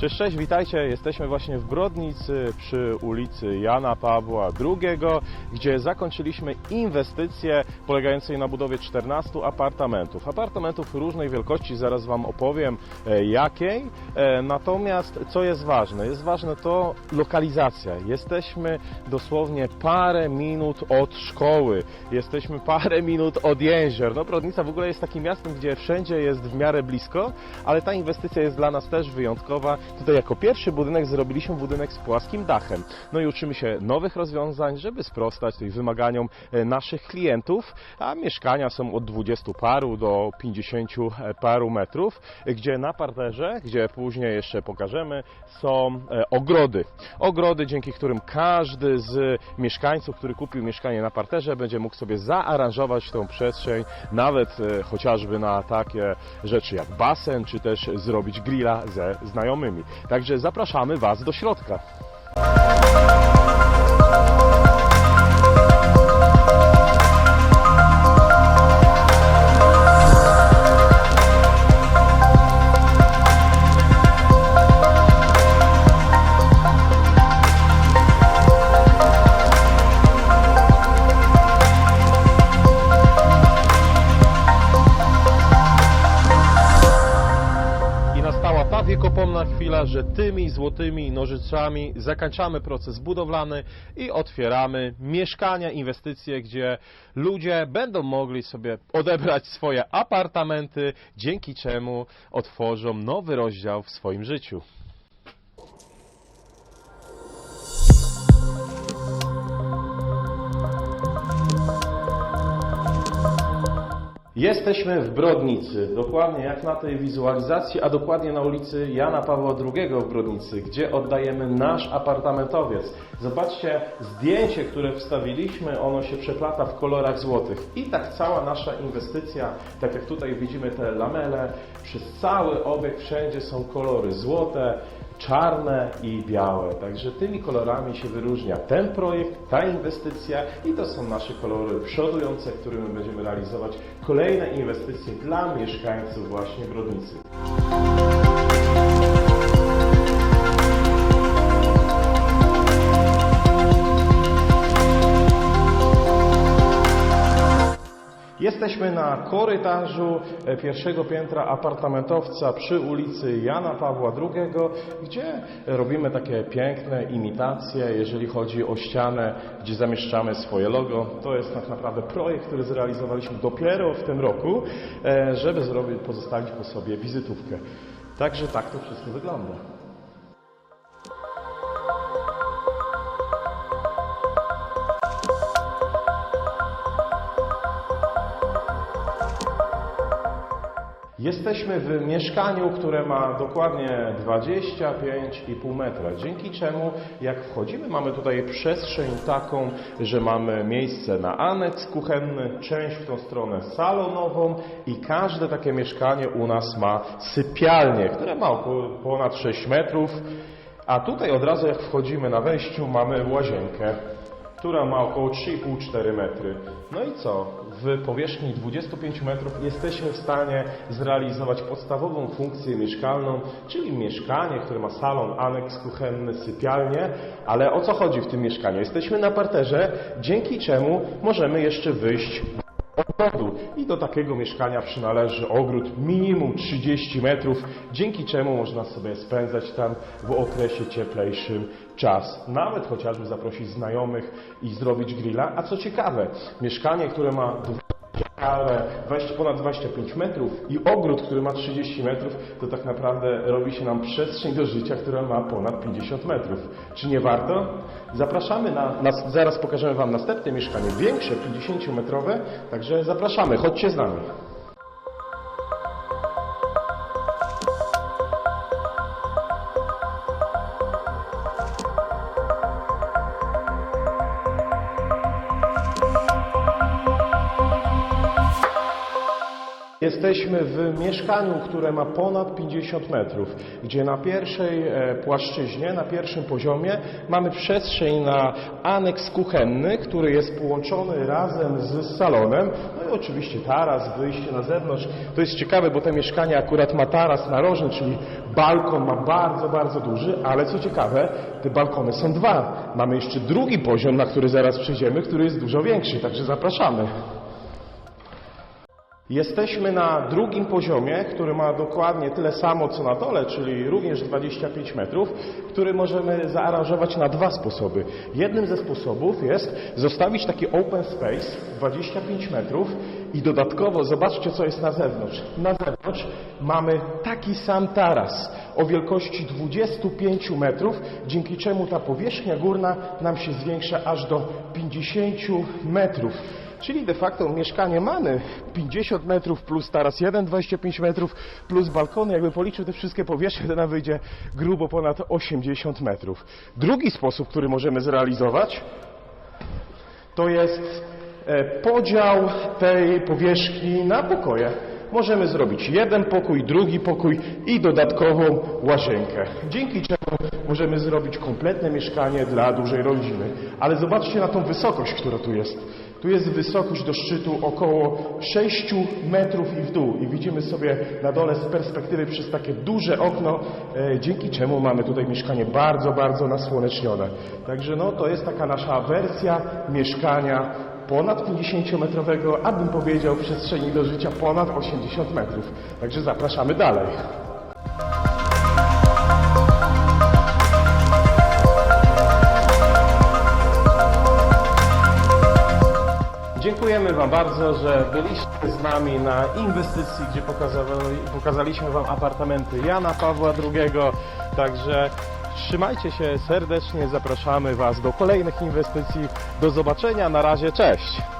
Cześć, cześć, witajcie. Jesteśmy właśnie w Brodnicy przy ulicy Jana Pawła II, gdzie zakończyliśmy inwestycję polegającej na budowie 14 apartamentów. Apartamentów różnej wielkości, zaraz Wam opowiem e, jakiej. E, Natomiast co jest ważne? Jest ważne to lokalizacja. Jesteśmy dosłownie parę minut od szkoły, jesteśmy parę minut od jezior. No Brodnica w ogóle jest takim miastem, gdzie wszędzie jest w miarę blisko, ale ta inwestycja jest dla nas też wyjątkowa. Tutaj jako pierwszy budynek zrobiliśmy budynek z płaskim dachem. No i uczymy się nowych rozwiązań, żeby sprostać tych wymaganiom e, naszych klientów, a mieszkania są od 20 paru do 50 paru metrów, gdzie na parterze, gdzie później jeszcze pokażemy, są e, ogrody. Ogrody, dzięki którym każdy z mieszkańców, który kupił mieszkanie na parterze, będzie mógł sobie zaaranżować tą przestrzeń, nawet e, chociażby na takie rzeczy jak basen, czy też zrobić grilla ze znajomymi. Także zapraszamy Was do środka. Że tymi złotymi nożyczami zakończamy proces budowlany i otwieramy mieszkania, inwestycje, gdzie ludzie będą mogli sobie odebrać swoje apartamenty, dzięki czemu otworzą nowy rozdział w swoim życiu. Jesteśmy w Brodnicy, dokładnie jak na tej wizualizacji, a dokładnie na ulicy Jana Pawła II w Brodnicy, gdzie oddajemy nasz apartamentowiec. Zobaczcie zdjęcie, które wstawiliśmy, ono się przeplata w kolorach złotych. I tak cała nasza inwestycja, tak jak tutaj widzimy te lamele, przez cały obieg wszędzie są kolory złote, czarne i białe. Także tymi kolorami się wyróżnia ten projekt, ta inwestycja i to są nasze kolory przodujące, którymi będziemy realizować kolejne inwestycje dla mieszkańców właśnie Brodnicy. Jesteśmy na korytarzu e, pierwszego piętra apartamentowca przy ulicy Jana Pawła II, gdzie robimy takie piękne imitacje, jeżeli chodzi o ścianę, gdzie zamieszczamy swoje logo. To jest tak naprawdę projekt, który zrealizowaliśmy dopiero w tym roku, e, żeby zrobić, pozostawić po sobie wizytówkę. Także tak to wszystko wygląda. Jesteśmy w mieszkaniu, które ma dokładnie 25,5 metra, dzięki czemu jak wchodzimy mamy tutaj przestrzeń taką, że mamy miejsce na aneks kuchenny, część w tą stronę salonową i każde takie mieszkanie u nas ma sypialnię, które ma około ponad 6 metrów, a tutaj od razu jak wchodzimy na wejściu mamy łazienkę która ma około 3,5-4 metry. No i co? W powierzchni 25 metrów jesteśmy w stanie zrealizować podstawową funkcję mieszkalną, czyli mieszkanie, które ma salon, aneks kuchenny, sypialnię, ale o co chodzi w tym mieszkaniu? Jesteśmy na parterze, dzięki czemu możemy jeszcze wyjść i do takiego mieszkania przynależy ogród minimum 30 metrów, dzięki czemu można sobie spędzać tam w okresie cieplejszym czas. Nawet chociażby zaprosić znajomych i zrobić grilla. A co ciekawe, mieszkanie, które ma ale 20, ponad 25 metrów i ogród, który ma 30 metrów, to tak naprawdę robi się nam przestrzeń do życia, która ma ponad 50 metrów. Czy nie warto? Zapraszamy na, na zaraz pokażemy Wam następne mieszkanie, większe, 50-metrowe, także zapraszamy, chodźcie z nami. Jesteśmy w mieszkaniu, które ma ponad 50 metrów, gdzie na pierwszej e, płaszczyźnie, na pierwszym poziomie mamy przestrzeń na aneks kuchenny, który jest połączony razem z salonem. No i oczywiście taras, wyjście na zewnątrz. To jest ciekawe, bo to mieszkanie akurat ma taras narożny, czyli balkon ma bardzo, bardzo duży, ale co ciekawe, te balkony są dwa. Mamy jeszcze drugi poziom, na który zaraz przejdziemy, który jest dużo większy, także zapraszamy. Jesteśmy na drugim poziomie, który ma dokładnie tyle samo co na dole, czyli również 25 metrów, który możemy zaaranżować na dwa sposoby. Jednym ze sposobów jest zostawić taki open space 25 metrów i dodatkowo zobaczcie co jest na zewnątrz. Na zewnątrz mamy taki sam taras o wielkości 25 metrów, dzięki czemu ta powierzchnia górna nam się zwiększa aż do 50 metrów. Czyli de facto mieszkanie mamy 50 metrów plus taras 1, 25 metrów plus balkony. Jakby policzył te wszystkie powierzchnie, to nam wyjdzie grubo ponad 80 metrów. Drugi sposób, który możemy zrealizować, to jest e, podział tej powierzchni na pokoje. Możemy zrobić jeden pokój, drugi pokój i dodatkową łazienkę. Dzięki czemu możemy zrobić kompletne mieszkanie dla dużej rodziny. Ale zobaczcie na tą wysokość, która tu jest. Tu jest wysokość do szczytu około 6 metrów i w dół. I widzimy sobie na dole z perspektywy przez takie duże okno, e, dzięki czemu mamy tutaj mieszkanie bardzo, bardzo nasłonecznione. Także no, to jest taka nasza wersja mieszkania ponad 50-metrowego, a bym powiedział przestrzeni do życia ponad 80 metrów. Także zapraszamy dalej. Dziękujemy Wam bardzo, że byliście z nami na inwestycji, gdzie pokazali, pokazaliśmy Wam apartamenty Jana Pawła II. Także trzymajcie się serdecznie, zapraszamy Was do kolejnych inwestycji. Do zobaczenia, na razie, cześć!